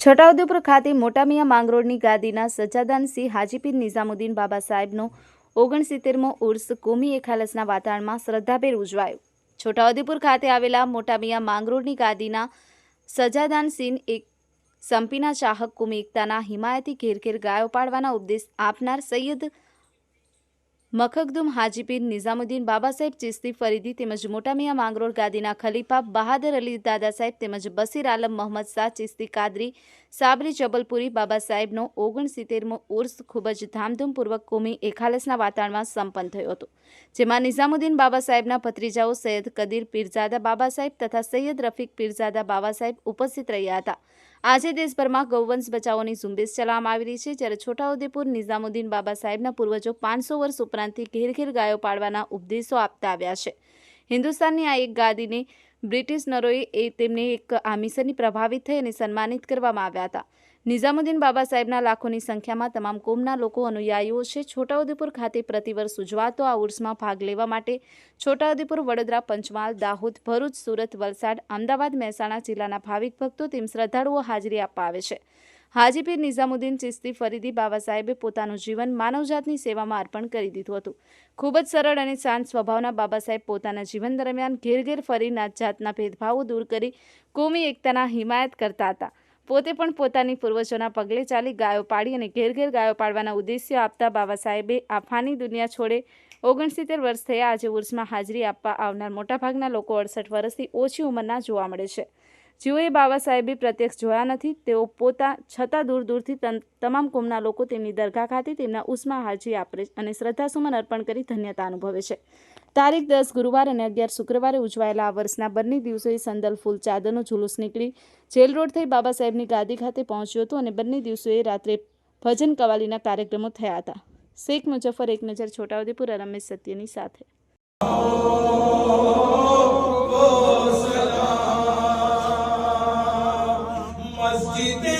છોટાઉદેપુર ખાતે મોટામિયા માંગરોળની ગાદીના સજાદાનસિંહ હાજીપીર નિઝામુદ્દીન બાબા સાહેબનો ઓગણસિત્તેરમો ઉર્સ કોમી એખાલસના વાતાવરણમાં શ્રદ્ધાભેર ઉજવાયો. છોટાઉદેપુર ખાતે આવેલા મોટામિયા માંગરોળની ગાદીના સજાદાનસિંહ એક સંપીના ચાહક, કોમી એકતાના હિમાયતી ઘેર ઘેર ગાયો પાડવાના ઉપદેશ આપનાર સૈયદ મખકદુમ હાજીપીર નિઝામુદ્દીન બાબા સાહેબ ચિસ્તી ફરીદી તેમજ મોટામિયા માંગરોળ ગાદીના ખલીફા બહાદર અલી દાદા સાહેબ તેમજ બસીર આલમ મોહમ્મદ શાહ ચિસ્તી કાદરી સાબરી જબલપુરી બાબા સાહેબનો ઓગણસિત્તેરમો ઉર્સ ખૂબ જ ધામધૂમપૂર્વક કોમી એખાલસના વાતાવરણમાં સંપન્ન થયો હતો, જેમાં નિઝામુદ્દીન બાબા સાહેબના ભત્રીજાઓ સૈયદ કદીર પીરઝાદા બાબા સાહેબ તથા સૈયદ રફીક પીરઝાદા બાબા સાહેબ ઉપસ્થિત રહ્યા હતા. આજે દેશભરમાં ગૌવંશ બચાવોની ઝુંબેશ ચલાવવામાં આવી રહી છે. જ્યારે છોટાઉદેપુર નિઝામુદ્દીન બાબા સાહેબના પૂર્વજો પાંચસો વર્ષ ઉપરાંતથી ઘેર ઘેર ગાયો પાડવાના ઉપદેશો આપતા આવ્યા છે. હિન્દુસ્તાનની આ એક ગાદીને બ્રિટિશ નરોએ એ તેમને એક આ મિશનની પ્રભાવિત થઈ અને સન્માનિત કરવામાં આવ્યા હતા. નિઝામુદ્દીન બાબા સાહેબના લાખોની સંખ્યામાં તમામ કોમના લોકો અનુયાયીઓ છે. છોટાઉદેપુર ખાતે પ્રતિવર્ષ ઉજવાતો આ ઉર્સમાં ભાગ લેવા માટે છોટાઉદેપુર વડોદરા, પંચમહાલ, દાહોદ, ભરૂચ, સુરત, વલસાડ, અમદાવાદ, મહેસાણા જિલ્લાના ભાવિક ભક્તો તેમ શ્રદ્ધાળુઓ હાજરી આપવા આવે છે. હાજીપીર નિઝામુદ્દીન ચિસ્તી ફરીદી બાબા સાહેબે પોતાનું જીવન માનવજાતની સેવામાં અર્પણ કરી દીધું હતું. ખૂબ જ સરળ અને શાંત સ્વભાવના બાબા સાહેબ પોતાના જીવન દરમિયાન ઘેર ઘેર ફરીના જાતના ભેદભાવો દૂર કરી કોમી એકતાના હિમાયત કરતા હતા. પોતે પણ પોતાની પૂર્વજોના પગલે ચાલી ગાયો પાડી અને ઘેર ઘેર ગાયો પાડવાના ઉદ્દેશ્ય આપતા બાબા સાહેબે આ ફાની દુનિયા છોડે ઓગણસિત્તેર વર્ષ થયા આજે ઉર્સમાં હાજરી આપવા આવનાર મોટાભાગના લોકો અડસઠ વર્ષથી ઓછી ઉંમરના જોવા મળે છે. જેઓએ બાબા સાહેબે પ્રત્યક્ષ જોયા નથી, તેઓ પોતા છતાં દૂર દૂરથી તમ- તમામ કોમના લોકો તેમની દરગાહ ખાતે તેમના ઉષ્મા હાજી આપે અને શ્રદ્ધાસુમન અર્પણ કરી ધન્યતા અનુભવે છે. તારીખ દસ ગુરુવાર અને અગિયાર શુક્રવારે ઉજવાયેલા આ વર્ષના બંને દિવસોએ સંદલ ફૂલ ચાદરનો જુલુસ નીકળી જેલ રોડ થઈ બાબા સાહેબની ગાદી ખાતે પહોંચ્યું હતું અને બંને દિવસોએ રાત્રે ભજન કવાલીના કાર્યક્રમો થયા હતા. શેખ મુજફ્ફર એક નજર છોટાઉદેપુર રમેશ સત્યની સાથે. Amen.